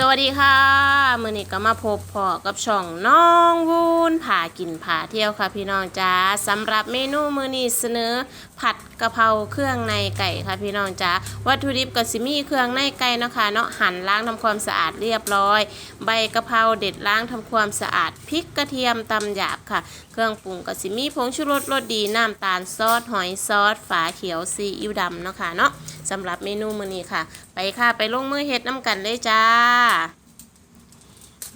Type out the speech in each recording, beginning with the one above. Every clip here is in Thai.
สวัสดีค่ะ มือนี้ก็มาพบพอกับช่องน้องวูนผากินผาเที่ยวค่ะพี่น้องจ้าสำหรับเมนูมือนี้เสนอผัดกะเพราเครื่องในไก่ค่ะพี่น้องจ้าวัตถุดิบก็สิมีเครื่องในไก่นะคะเนาะหั่นล้างทำความสะอาดเรียบร้อย ใบกะเพราเด็ดล้างทำความสะอาดพริกกระเทียมตำหยาบค่ะ เครื่องปรุงก็สิมีผงชูรสรสดีน้ำตาลซอสหอยซอสฝาเขียวซีอิ๊วดำเนาะค่ะเนาะ สำหรับเมนูมื้อนี้ค่ะ ไปค่ะไปลงมือเฮ็ดน้ำกันเลยจ้า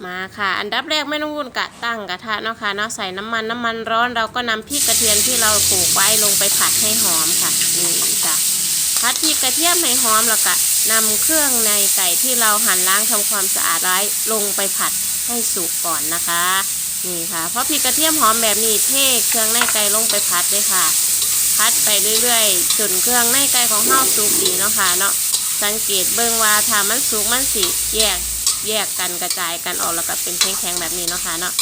มาค่ะ อันดับแรกไม่ต้องวุ่นกะตั้งกระทะเนาะค่ะเนาะใส่น้ำมันน้ำมันร้อนเราก็นำพริกกระเทียมที่เราปลูกไว้ลงไปผัดให้หอมค่ะนี่จ้ะผัดพริกกระเทียมให้หอมแล้วก็นำเครื่องในไก่ที่เราหั่นล้างทำความสะอาดไว้ลงไปผัดให้สุกก่อนนะคะ นี่ค่ะ เพราะพริกกระเทียมหอมแบบนี้เทเครื่องในไก่ลงไปผัดเลยค่ะ พัดไปเรื่อยๆจนเครื่องในไก่ของเฮาสุกดีเนาะค่ะเนาะสังเกตเบิ่งว่าถ้ามันสุกมันสิแยกแยกกันกระจายกันออกแล้วก็เป็นแข็งๆแบบนี้เนาะค่ะเนาะ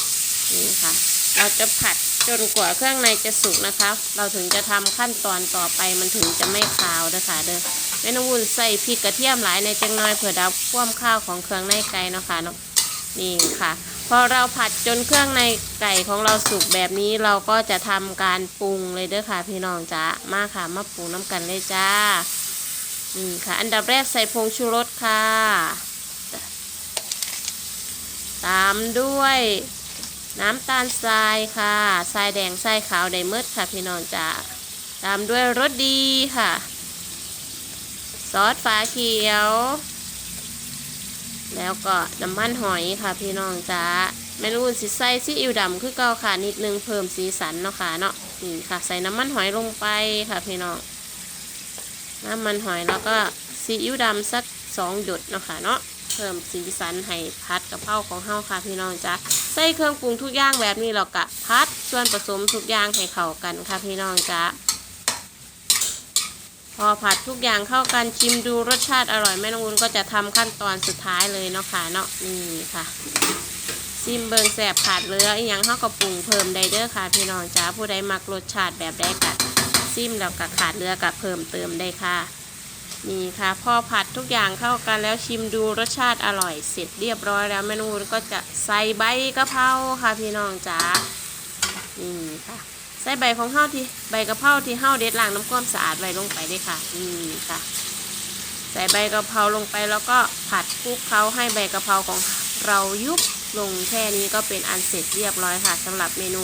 นี่ค่ะ เราจะผัดจนกว่าเครื่องในจะสุกนะคะ เราถึงจะทำขั้นตอนต่อไปมันถึงจะไม่คาวเด้อค่ะเด้อแม่นองวุ้นใส่พริกกระเทียมหลายในจังน้อยเผื่อดับความข้าวของเครื่องในไก่เนาะค่ะเนาะ นี่ค่ะพอเราผัดจนเครื่องในไก่ของเราสุกแบบนี้เราก็จะทำการปรุงเลยเด้อค่ะ พี่น้องจ้ามาค่ะมาปรุงน้ำกันเลยจ้านี่ค่ะ อันดับแรกใส่ผงชูรสค่ะ ตามด้วยน้ำตาลทรายค่ะทรายแดงทรายขาวไดเมดค่ะพี่น้องจ้าตามด้วยรสดีค่ะ ซอสฝาเขียว แล้วก็น้ำมันหอยค่ะพี่น้องจ้าเมนูสิใส่ซีอิ๊วดำคือเก่าค่ะนิดนึงเพิ่มสีสันเนาะค่ะเนาะนี่ค่ะ ใส่น้ำมันหอยลงไปค่ะพี่น้องน้ำมันหอยแล้วก็ซีอิ๊วดำสักสองหยดเนาะค่ะเนาะเพิ่มสีสันให้พัดกะเพราของเฮาค่ะพี่น้องจ้ะใส่เครื่องปรุงทุกอย่างแบบนี้เรากะพัดส่วนผสมทุกอย่างให้เข้ากันค่ะพี่น้องจ้ะ พอผัดทุกอย่างเข้ากันชิมดูรสชาติอร่อยแม่น้องวุ้นก็จะทำขั้นตอนสุดท้ายเลยเนาะค่ะเนาะนี่ค่ะซิมเบิงแสบขาดเลืออีหยังเฮาก็ปรุงเพิ่มได้เด้อค่ะพี่น้องจ้าผู้ใดมักรสชาติแบบใดกัดซิมแล้วก็ขาดเหลือกับเพิ่มเติมได้ค่ะ นี่ค่ะ พอผัดทุกอย่างเข้ากันแล้วชิมดูรสชาติอร่อยเสร็จเรียบร้อยแล้วแม่นูนก็จะใส่ใบกะเพราค่ะพี่น้องจ๋านี่ค่ะ ใส่ใบของเฮาที่ใบกะเพราที่เฮาเด็ดล้างน้ำความสะอาดไว้ลงไปเลยค่ะนี่ค่ะ ใส่ใบกะเพราลงไปแล้วก็ผัดคลุกเคล้าให้ใบกะเพราของเรายุบลงแค่นี้ก็เป็นอันเสร็จเรียบร้อยค่ะสำหรับเมนู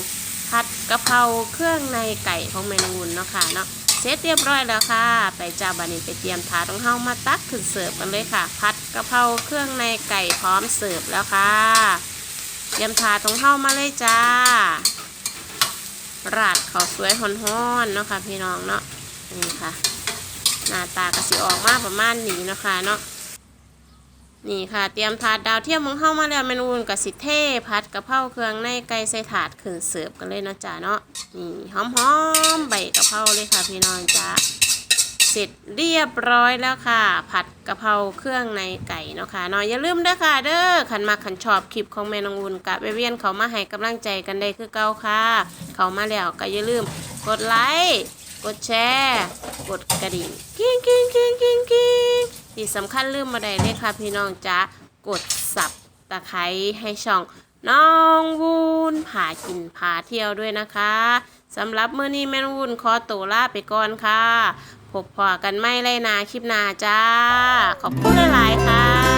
ผัดกะเพราเครื่องในไก่ของเมนูนเนาะค่ะเนาะเสร็จเรียบร้อยแล้วค่ะ ไปจ้าบันนี้ไปเตรียมถาดของเฮามาตักขึ้นเสิร์ฟกันเลยค่ะผัดกะเพราเครื่องในไก่พร้อมเสิร์ฟแล้วค่ะเตรียมถาดของเฮามาเลยจ้า ราดข้าวสวยฮ้อนๆเนาะค่ะพี่น้องเนาะนี่ค่ะ หน้าตากระสีออกมาประมาณนี้เนาะค่ะเนาะนี่ค่ะ เตรียมถาดดาวเทียมของเข้ามาแล้วเมนูนกับสิเท่พัดกะเพราเครื่องในไก่ใส่ถาดขึ้นเสิร์ฟกันเลยนะจ๊ะเนาะนี่หอมๆใบกะเพราเลยค่ะพี่น้องจ้า ร็จเรียบร้อยแล้วค่ะ ผัดกะเพราเครื่องในไก่เนาะค่ะเนาะอย่าลืมเด้อค่ะ เด้อขันมาขันชอบคลิปของแม่นองอุ่นกะไปเวียนเขามาให้กำลังใจกันได้คือเก่าค่ะ เขามาแล้วก็อย่าลืมกดไลค์กดแชร์กดกระดิ่งกิ้งกิ้งกิ้งกิ้งกิ้งที่สำคัญลืมมาได้เลยค่ะพี่น้องจ้ากดสับตะไคร้ให้ช่องน้องวูนพากินพาเที่ยวด้วยนะคะสำหรับมื้อนี้แม่นวูนขอตัวลาไปก่อนค่ะ พบพอกันไม่ไรนาคลิปหนาจ้า ขอบคุณหลาย ๆ ค่ะ